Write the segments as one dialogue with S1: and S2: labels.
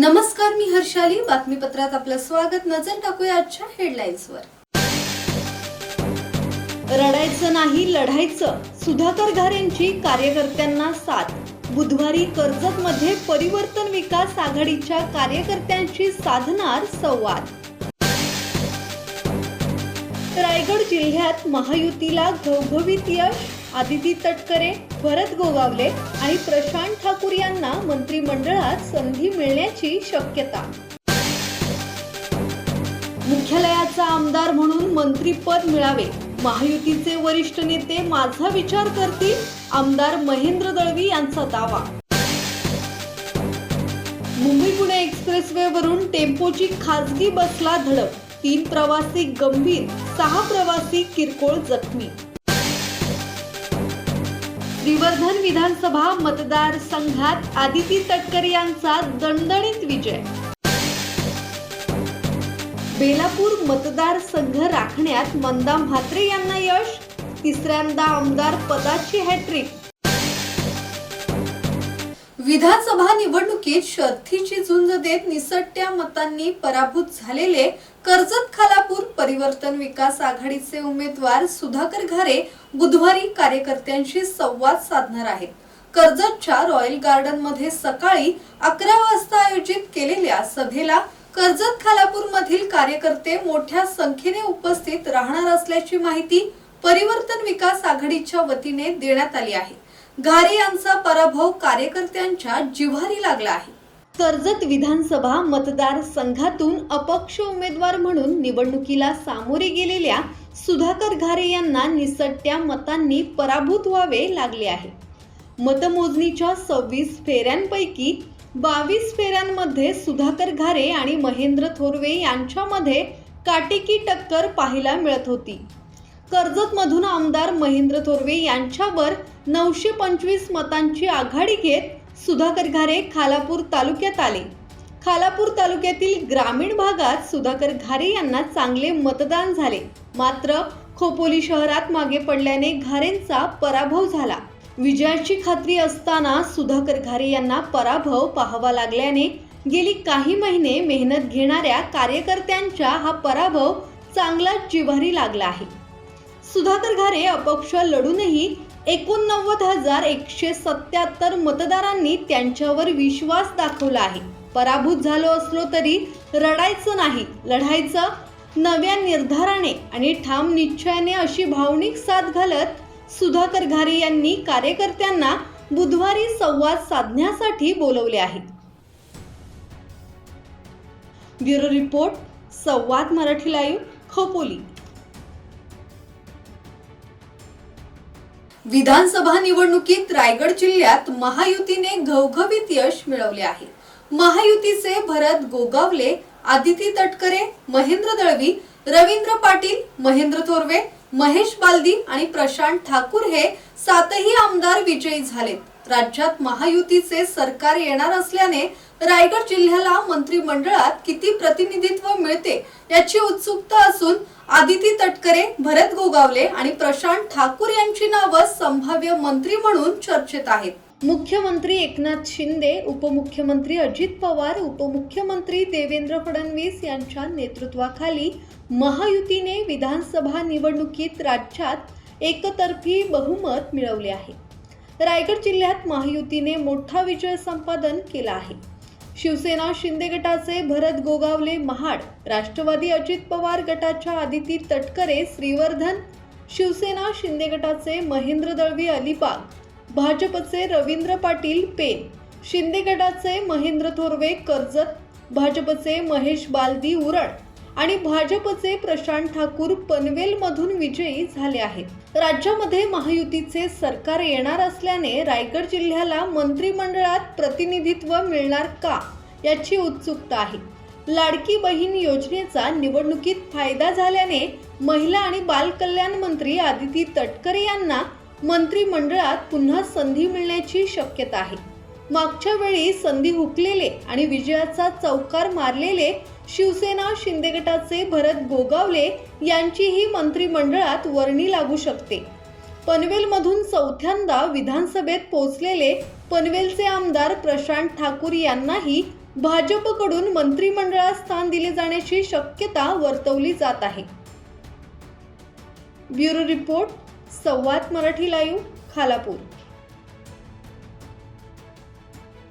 S1: नमस्कार मी हर्षाली. बातमीपत्रात आपलं स्वागत. नजर टाकूया आजच्या हेडलाईन्सवर
S2: रडायचं नाही लढायचं. सुधाकर घारेंची कार्यकर्त्यांना साथ. बुधवारी कर्जत मध्ये परिवर्तन विकास आघाडीच्या कार्यकर्त्यांशी साधणार संवाद. रायगड जिल्ह्यात महायुतीला घवघवीत यश. आदिती तटकरे भरत गोगावले आणि प्रशांत ठाकूर यांना मंत्रिमंडळात संधी मिळण्याची शक्यता. मुख्यालयाचा आमदार म्हणून मंत्रीपद मिळावे. महायुतीचे वरिष्ठ नेते माझा विचार करतील आमदार महेंद्र दळवी यांचा दावा. मुंबई पुणे एक्सप्रेसवे वरून टेम्पोची खासगी बसला धडक. तीन प्रवासी गंभीर सहा प्रवासी किरकोळ जखमी. श्रीवर्धन विधानसभा मतदारसंघात आदिती तटकर यांचा दणदणीत विजय. बेलापूर मतदारसंघ राखण्यात मंदा म्हात्रे यांना यश तिसऱ्यांदा आमदार पदाची हॅट्रिक.
S1: विधानसभा निवडणुकीत शर्थीची झुंज देत निसटत्या मतांनी पराभूत झालेले कर्जत खालापूर परिवर्तन विकास आघाडीचे उमेदवार सुधाकर घारे बुधवारी कार्यकर्त्यांशी संवाद साधणार आहेत. कर्जतच्या रॉयल गार्डनमध्ये सकाळी अकरा वाजता आयोजित केलेल्या सभेला कर्जत खालापूर मधील कार्यकर्ते मोठ्या संख्येने उपस्थित राहणार असल्याची माहिती परिवर्तन विकास आघाडीच्या वतीने देण्यात आली आहे. घारे यांचा पराभव कार्यकर्त्यांच्या जिव्हारी लागला आहे.
S2: कर्जत विधानसभा मतदारसंघातून अपक्ष उमेदवार म्हणून निवडणुकीला सामोरे गेलेल्या सुधाकर घारे यांना निसटत्या मतांनी पराभूत व्हावे लागले आहे. मतमोजणीच्या सव्वीस फेऱ्यांपैकी बावीस फेऱ्यांमध्ये सुधाकर घारे आणि महेंद्र थोरवे यांच्यामध्ये काटेकी टक्कर पाहायला मिळत होती. कर्जतमधून आमदार महेंद्र थोरवे यांच्यावर नऊशे पंचवीस मतांची आघाडी घेत सुधाकर घारे खालापूर तालुक्यात आले. खालापूर तालुक्यातील ग्रामीण भागात सुधाकर घारे यांना चांगले मतदान झाले. मात्र खोपोली शहरात मागे पडल्याने घारेंचा पराभव झाला. विजयाची खात्री असताना सुधाकर घारे यांना पराभव पाहावा लागल्याने गेली काही महिने मेहनत घेणाऱ्या कार्यकर्त्यांच्या हा पराभव चांगलाच जिव्हारी लागला आहे. सुधाकर घारे अपक्ष लढूनही एकोणनव्वद हजार एकशे सत्याहत्तर मतदारांनी त्यांच्यावर विश्वास दाखवला आहे. पराभूत झालो असलो तरी रडायचं नाही. लढायचं नव्या निर्धाराने आणि ठाम निश्चयाने अशी भावनिक साथ घालत सुधाकर घारे यांनी कार्यकर्त्यांना बुधवारी संवाद साधण्यासाठी बोलवले आहे. Bureau report Samvad Marathi live Khopoli.
S1: विधानसभा निवडणुकीत रायगड जिल्ह्यात महायुतीने घवघवीत यश मिळवले आहे. महायुतीचे भरत गोगावले आदिती तटकरे महेंद्र दळवी रवींद्र पाटील महेंद्र थोरवे महेश बालदी आणि प्रशांत ठाकूर हे सातही आमदार विजयी झालेत. राज्यात महायुतीचे सरकार येणार असल्याने रायगड जिल्ह्याला मंत्रिमंडळात किती प्रतिनिधित्व मिळते याची उत्सुकता असून आदिती तटकरे भरत गोगावले आणि प्रशांत ठाकूर यांची नावं संभाव्य मंत्री म्हणून चर्चेत आहेत.
S2: मुख्यमंत्री एकनाथ शिंदे उपमुख्यमंत्री अजित पवार उपमुख्यमंत्री देवेंद्र फडणवीस यांच्या नेतृत्वाखाली महायुतीने विधानसभा निवडणुकीत राज्यात एकतर्फी बहुमत मिळवले आहे. रायगड जिल्ह्यात महायुतीने मोठा विजय संपादन केला आहे. शिवसेना शिंदे गटाचे भरत गोगावले महाड. राष्ट्रवादी अजित पवार गटाच्या आदिती तटकरे श्रीवर्धन. शिवसेना शिंदे गटाचे महेंद्र दळवी अलिबाग. भाजपचे रवींद्र पाटील पेन शिंदे गटाचे महेंद्र थोरवे कर्जत. भाजपचे महेश बालदी उरण. आणि भाजपचे प्रशांत ठाकूर पनवेलमधून विजयी झाले आहेत. राज्यामध्ये महायुतीचे सरकार येणार असल्याने रायगड जिल्ह्याला मंत्रिमंडळात प्रतिनिधित्व मिळणार का याची उत्सुकता आहे. लाडकी बहीण योजनेचा निवडणुकीत फायदा झाल्याने महिला आणि बालकल्याण मंत्री आदिती तटकरे यांना मंत्रिमंडळात पुन्हा संधी मिळण्याची शक्यता आहे. मागच्या वेळी संधी हुकलेले आणि विजयाचा चौकार मारलेले शिवसेना शिंदे गटाचे भरत गोगावले यांचीही मंत्रिमंडळात वर्णी लागू शकते. पनवेलमधून चौथ्यांदा विधानसभेत पोहोचलेले पनवेलचे आमदार प्रशांत ठाकूर यांनाही भाजपकडून मंत्रिमंडळात स्थान दिले जाण्याची शक्यता वर्तवली जात आहे. Bureau report Samvad Marathi live Khalapur.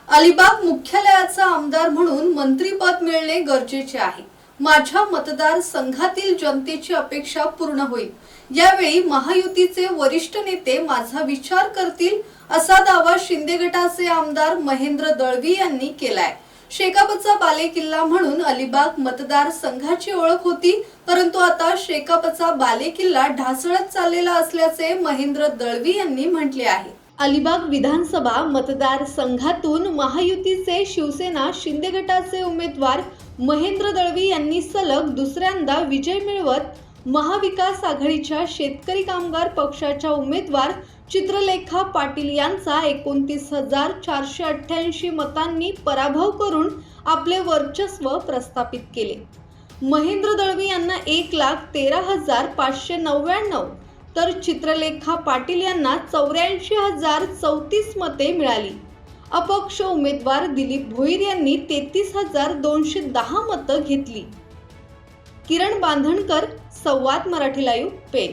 S1: Alibag मुख्यालयाचा आमदार म्हणून मंत्रीपद मिळणे गरजेचे आहे. माझ्या मतदार संघातील जनतेची अपेक्षा पूर्ण होईल. यावेळी महायुतीचे वरिष्ठ नेते माझा विचार करतील असा दावा शिंदे गटाचे आमदार महेंद्र दळवी यांनी केलाय. शेकापचा बालेकिल्ला म्हणून अलिबाग मतदार संघाची ओळख होती परंतु आता शेकापचा बालेकिल्ला ढासळत चाललेला असल्याचे महेंद्र दळवी यांनी म्हटले आहे.
S2: अलिबाग विधानसभा मतदारसंघातून महायुतीचे शिवसेना शिंदे गटाचे उमेदवार महेंद्र दळवी यांनी सलग दुसऱ्यांदा विजय मिळवत महाविकास आघाडीच्या शेतकरी कामगार पक्षाच्या उमेदवार चित्रलेखा पाटील यांचा एकोणतीस हजार चारशे अठ्ठ्याऐंशी मतांनी पराभव करून आपले वर्चस्व प्रस्थापित केले. महेंद्र दळवी यांना एक लाख तेरा हजार पाचशे नव्याण्णव तर चित्रलेखा पाटील यांना चौऱ्याऐंशी हजार चौतीस मते मिळाली. अपक्ष उमेदवार दिलीप भोईर यांनी तेहतीस हजार दोनशे दहा मतं घेतली. किरण बांधणकर संवाद मराठी लाईव्ह पेन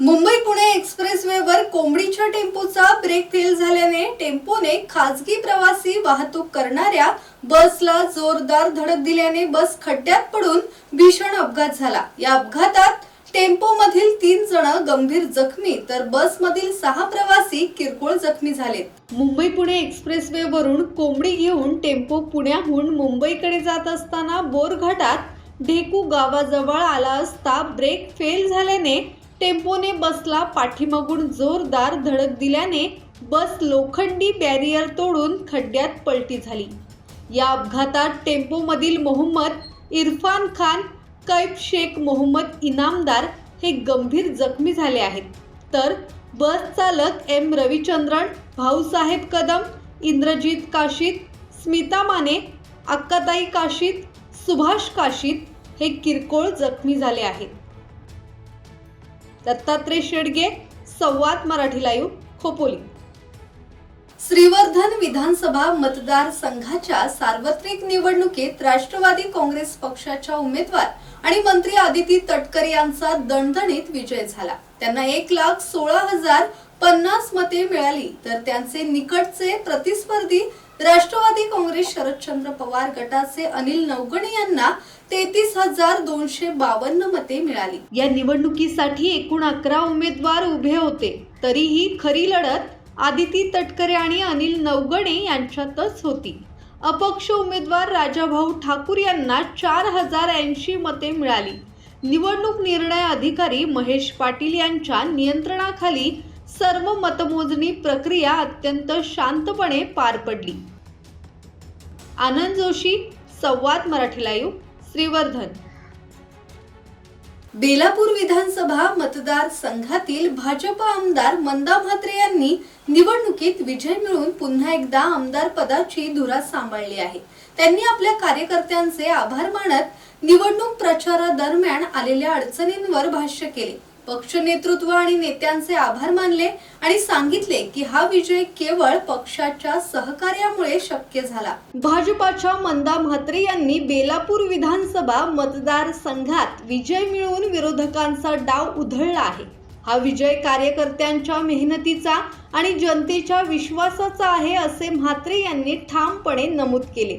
S1: मुंबई पुणे एक्सप्रेसवेवर कोंबडीच्या टेम्पोचा ब्रेक फेल झाल्याने टेम्पोने खाजगी प्रवासी वाहतूक करणाऱ्या बसला जोरदार धडक दिल्याने बस खड्ड्यात पडून भीषण अपघात झाला. या अपघातात टेम्पो मधील तीन जण गंभीर जखमी तर बस मधील सहा प्रवासी किरकोळ जखमी झालेत.
S2: मुंबई पुणे एक्सप्रेसवे वरून कोंबडी घेऊन टेम्पो पुण्याहून मुंबईकडे जात असताना बोरघाटात ढेकू गावाजवळ आला असता ब्रेक फेल झाल्याने टेम्पोने बसला पाठीमागून जोरदार धडक दिल्याने बस लोखंडी बॅरियर तोडून खड्ड्यात पलटी झाली. या अपघातात टेम्पोमधील मोहम्मद इरफान खान कैफ शेख मोहम्मद इनामदार हे गंभीर जखमी झाले आहेत. तर बस चालक एम रविचंद्रन भाऊसाहेब कदम इंद्रजित काशीत स्मिता माने अक्काताई काशीत सुभाष काशीत हे किरकोळ जखमी झाले आहेत. दत्तात्रय शेडगे संवाद मराठी लाईव्ह खोपोली.
S1: श्रीवर्धन विधानसभा मतदार संघाच्या सार्वत्रिक निवडणुकीत राष्ट्रवादी काँग्रेस पक्षाच्या उमेदवार आणि मंत्री आदिती तटकरे यांचा दणदणीत विजय झाला. त्यांना एक लाख सोळा हजार पन्नास मते मिळाली तर त्यांचे निकटचे प्रतिस्पर्धी राष्ट्रवादी काँग्रेस शरदचंद्र पवार गटाचे अनिल नवगणे यांना तेहतीस हजार दोनशे बावन्न मते मिळाली.
S2: या निवडणुकीसाठी एकूण अकरा उमेदवार उभे होते. तरीही खरी लढत आदिती तटकरे आणि अनिल नवगणे यांच्यातच होती. अपक्ष उमेदवार राजाभाऊ ठाकूर यांना चार हजार ऐंशी मते मिळाली. निवडणूक निर्णय अधिकारी महेश पाटील यांच्या नियंत्रणाखाली सर्व मतमोजणी प्रक्रिया अत्यंत शांतपणे पार पडली. आनंद जोशी संवाद मराठी लाईव्ह. श्रीवर्धन.
S1: बेलापूर विधानसभा मतदार संघातील भाजप आमदार मंदा म्हात्रे यांनी निवडणुकीत विजय मिळवून पुन्हा एकदा आमदार पदाची धुरा सांभाळली आहे. त्यांनी आपल्या कार्यकर्त्यांचे आभार मानत निवडणूक प्रचारादरम्यान आलेल्या अडचणींवर भाष्य केले. पक्ष नेतृत्व आणि नेत्यांचे आभार मानले आणि सांगितले की हा विजय केवळ पक्षाच्या सहकार्यामुळे शक्य झाला.
S2: भाजपाच्या मंदा म्हात्रे यांनी बेलापूर विधानसभा मतदार संघात विजय मिळवून विरोधकांचा डाव उधळला आहे. हा विजय कार्यकर्त्यांच्या मेहनतीचा आणि जनतेच्या विश्वासाचा आहे असे म्हात्रे यांनी ठामपणे नमूद केले.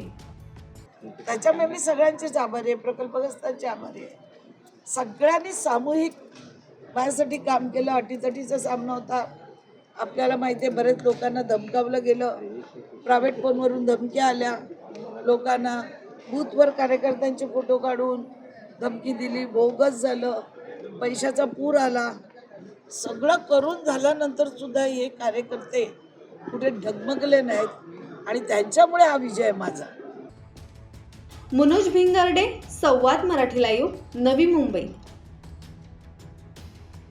S3: त्याच्यामुळे मी सगळ्यांचेच आभारी आहे प्रकल्पग्रस्तांचे आभारी आहे. सगळ्यांनी सामूहिक माझ्यासाठी काम केलं अटीतटीचा सामना होता. आपल्याला माहिती आहे बरेच लोकांना धमकावलं गेलं. प्रायव्हेट फोनवरून धमक्या आल्या. लोकांना बूथवर कार्यकर्त्यांचे फोटो काढून धमकी दिली. बोगस झालं. पैशाचा पूर आला. सगळं करून झाल्यानंतर सुद्धा हे कार्यकर्ते कुठे ढगमगले नाहीत. आणि त्यांच्यामुळे हा विजय माझा.
S2: मनोज भिंगारडे संवाद मराठी लाईव्ह नवी मुंबई.